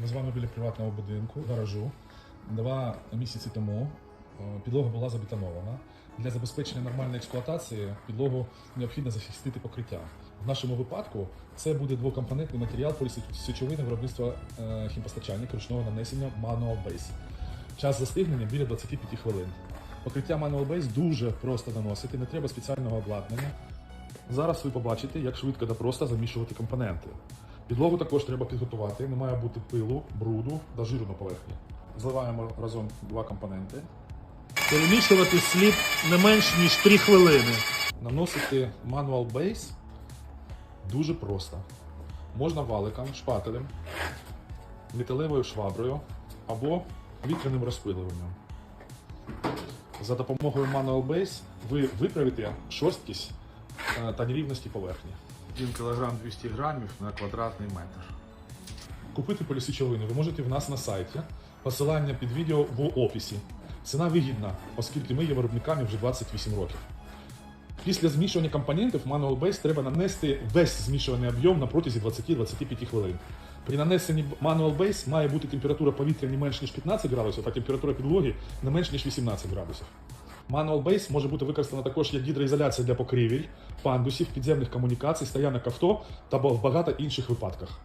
Ми з вами біля приватного будинку, гаражу. Два місяці тому е, підлога була забетонована. Для забезпечення нормальної експлуатації підлогу необхідно захистити покриття. В нашому випадку це буде двокомпонентний матеріал полісічовини виробництва е, хімпостачальник ручного нанесення Base. Час застигнення біля 25 хвилин. Покриття Base дуже просто наносити, не треба спеціального обладнання. Зараз ви побачите, як швидко та просто замішувати компоненти. Підлогу також треба підготувати, не має бути пилу, бруду та жиру на поверхні. Зливаємо разом два компоненти. Перемішувати слід не менш ніж 3 хвилини. Наносити Manual Base дуже просто. Можна валиком, шпателем, металевою шваброю або вітряним розпилюванням. За допомогою Manual Base ви виправите шорсткість е, та нерівності поверхні. 1 кг 200 грамів на квадратний метр. Купити полісічовину ви можете в нас на сайті. Посилання під відео в описі. Ціна вигідна, оскільки ми є виробниками вже 28 років. Після змішування компонентів Manual Base треба нанести весь змішуваний об'єм на протязі 20-25 хвилин. При нанесенні Manual Base має бути температура повітря не менш ніж 15 градусів, а температура підлоги не менш ніж 18 градусів. Manual Base може бути використано також як гідроізоляція для покрівель, пандусів, підземних комунікацій, стоянок авто та в багато інших випадках.